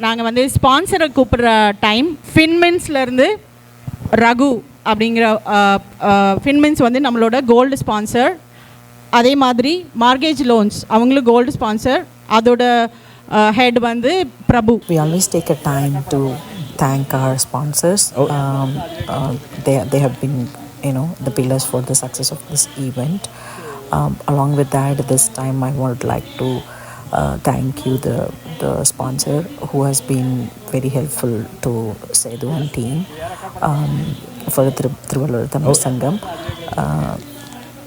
நாங்கள் வந்து ஸ்பான்சரை கூப்பிடுற டைம் ஃபின்மென்ஸ்லேருந்து ரகு அப்படிங்கிற ஃபின்மென்ஸ் வந்து நம்மளோட கோல்டு ஸ்பான்சர் அதே மாதிரி மார்கேஜ் லோன்ஸ் அவங்களும் கோல்டு ஸ்பான்சர் அதோட ஹெட் வந்து Prabhu We always take a time to thank our sponsors. Um, uh, they, they have been, you know, the pillars for the success of this event. Um, along with that, this time I would like to uh, thank you, the, the sponsor, who has been very helpful to Sedu and team um, for the Thir- Thiruvalur Tamil Sangam. Uh,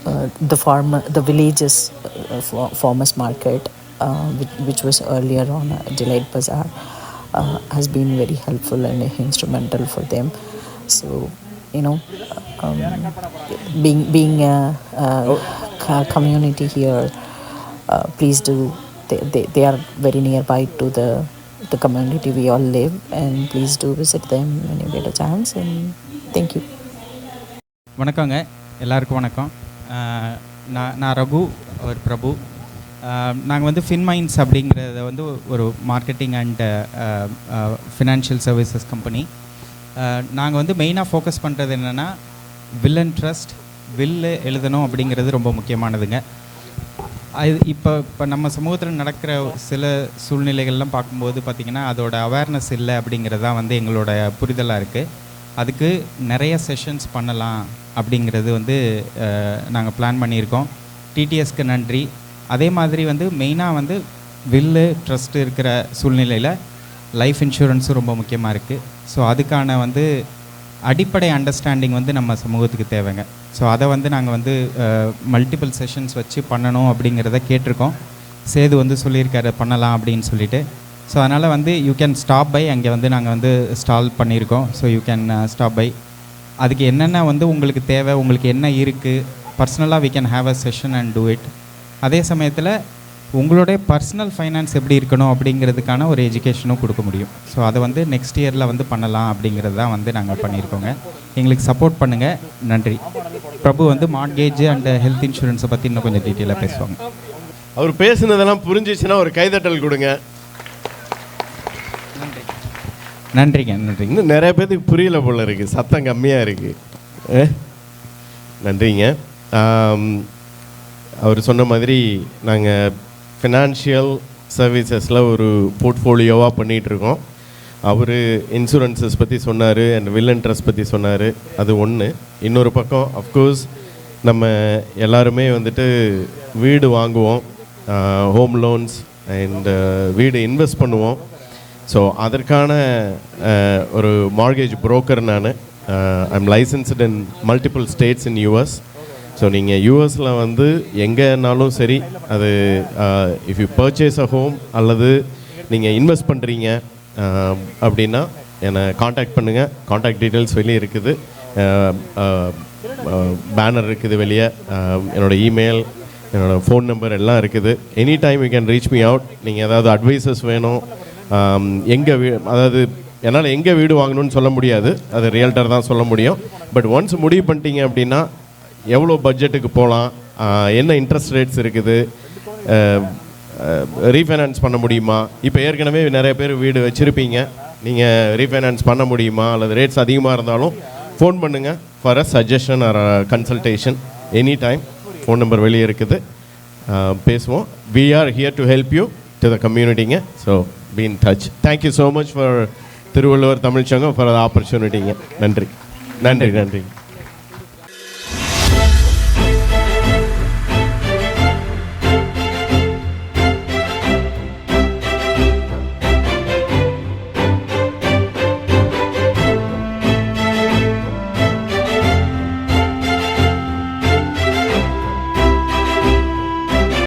uh, the farmer, the villages uh, fa- farmers market, uh, which, which was earlier on a delayed bazaar, uh, has been very helpful and instrumental for them. So, you know, um, being being a, a co- community here, uh, please do. They, they, they are very nearby to the the community we all live, and please do visit them when you get a chance. And thank you. வணக்கங்க எல்லாருக்கும் வணக்கம் நான் நான் ரகு அவர் பிரபு நாங்கள் வந்து ஃபின்மைன்ஸ் அப்படிங்கிறத வந்து ஒரு marketing and financial services company நாங்கள் வந்து மெயினாக ஃபோக்கஸ் பண்ணுறது என்னென்னா வில் அண்ட் ட்ரஸ்ட் வில்லு எழுதணும் அப்படிங்கிறது ரொம்ப முக்கியமானதுங்க அது இப்போ இப்போ நம்ம சமூகத்தில் நடக்கிற சில சூழ்நிலைகள்லாம் பார்க்கும்போது பார்த்திங்கன்னா அதோட அவேர்னஸ் இல்லை அப்படிங்கிறது தான் வந்து எங்களோட புரிதலாக இருக்குது அதுக்கு நிறைய செஷன்ஸ் பண்ணலாம் அப்படிங்கிறது வந்து நாங்கள் பிளான் பண்ணியிருக்கோம். டிடிஎஸ்க்கு நன்றி. அதே மாதிரி வந்து மெயினாக வந்து வில்லு ட்ரஸ்ட் இருக்கிற சூழ்நிலையில் லைஃப் இன்சூரன்ஸும் ரொம்ப முக்கியமாக இருக்குது ஸோ அதுக்கான வந்து அடிப்படை அண்டர்ஸ்டாண்டிங் வந்து நம்ம சமூகத்துக்கு தேவைங்க. ஸோ அதை வந்து நாங்கள் வந்து மல்டிபிள் செஷன்ஸ் வச்சு பண்ணணும் அப்படிங்கிறத கேட்டிருக்கோம். சேது வந்து சொல்லியிருக்காரு பண்ணலாம் அப்படின்னு சொல்லிட்டு. ஸோ அதனால் வந்து யூ கேன் ஸ்டாப் பை அங்கே வந்து நாங்கள் வந்து ஸ்டால் பண்ணியிருக்கோம். So you can stop by அதுக்கு என்னென்ன வந்து உங்களுக்கு தேவை உங்களுக்கு என்ன இருக்குது பர்சனலாக we can have a session and do it அதே சமயத்தில் உங்களுடைய பர்சனல் ஃபைனான்ஸ் எப்படி இருக்கணும் அப்படிங்கிறதுக்கான ஒரு எஜுகேஷனும் கொடுக்க முடியும். ஸோ அதை வந்து நெக்ஸ்ட் இயரில் வந்து பண்ணலாம் அப்படிங்கிறது தான் வந்து நாங்கள் பண்ணியிருக்கோங்க. எங்களுக்கு சப்போர்ட் பண்ணுங்கள் நன்றி. பிரபு வந்து மார்கேஜ் அண்ட் ஹெல்த் இன்சூரன்ஸை பற்றி இன்னும் கொஞ்சம் டீட்டெயிலாக பேசுவாங்க. அவர் பேசுனதெல்லாம் புரிஞ்சிச்சுன்னா ஒரு கைதட்டல் கொடுங்க. நன்றிங்க நன்றிங்க. இன்னும் நிறைய பேத்துக்கு புரியல போல இருக்கு. சத்தம் கம்மியாக இருக்கு. ஏ? நன்றிங்க. அவர் சொன்ன மாதிரி நாங்கள் ஃபினான்ஷியல் சர்வீசஸில் ஒரு போர்ட்ஃபோலியோவாக பண்ணிகிட்ருக்கோம் அவர் இன்சூரன்சஸ் பற்றி சொன்னார் அண்ட் வில் இன்ட்ரெஸ்ட் பற்றி சொன்னார். அது ஒன்று இன்னொரு பக்கம் அஃப்கோர்ஸ் நம்ம எல்லாருமே வந்துட்டு வீடு வாங்குவோம். ஹோம் லோன்ஸ் அண்ட் வீடு இன்வெஸ்ட் பண்ணுவோம். ஸோ அதற்கான ஒரு மார்கேஜ் புரோக்கர் நான். I'm licensed in multiple states in US so நீங்கள் யூஎஸில் வந்து எங்கேனாலும் சரி அது if you purchase a home அல்லது நீங்கள் இன்வெஸ்ட் பண்ணுறீங்க அப்படின்னா என்னை காண்டாக்ட் பண்ணுங்கள் காண்டாக்ட் டீட்டெயில்ஸ் வெளியே இருக்குது. பேனர் இருக்குது வெளியே. என்னோடய இமெயில் என்னோடய ஃபோன் நம்பர் எல்லாம் இருக்குது. Any time you can reach me out நீங்கள் ஏதாவது அட்வைசஸ் வேணும் எங்கே வீ அதாவது என்னால் எங்கே வீடு வாங்கணும்னு சொல்ல முடியாது. அது ரியல்டர் தான் சொல்ல முடியும். பட் ஒன்ஸ் முடிவு பண்ணிட்டீங்க அப்படின்னா எவ்வளோ பட்ஜெட்டுக்கு போகலாம் என்ன இன்ட்ரெஸ்ட் ரேட்ஸ் இருக்குது? ரீஃபைனான்ஸ் பண்ண முடியுமா? இப்போ ஏற்கனவே நிறைய பேர் வீடு வச்சுருப்பீங்க. நீங்கள் ரீஃபைனான்ஸ் பண்ண முடியுமா? அல்லது ரேட்ஸ் அதிகமாக இருந்தாலும் ஃபோன் பண்ணுங்கள் for a suggestion or consultation any time phone number வெளியே இருக்குது. பேசுவோம். We are here to help you to the கம்யூனிட்டிங்க so be in touch thank you so much for Thiruvalluvar Tamil Sangam for the ஆப்பர்ச்சுனிட்டிங்க நன்றி. நன்றி நன்றி.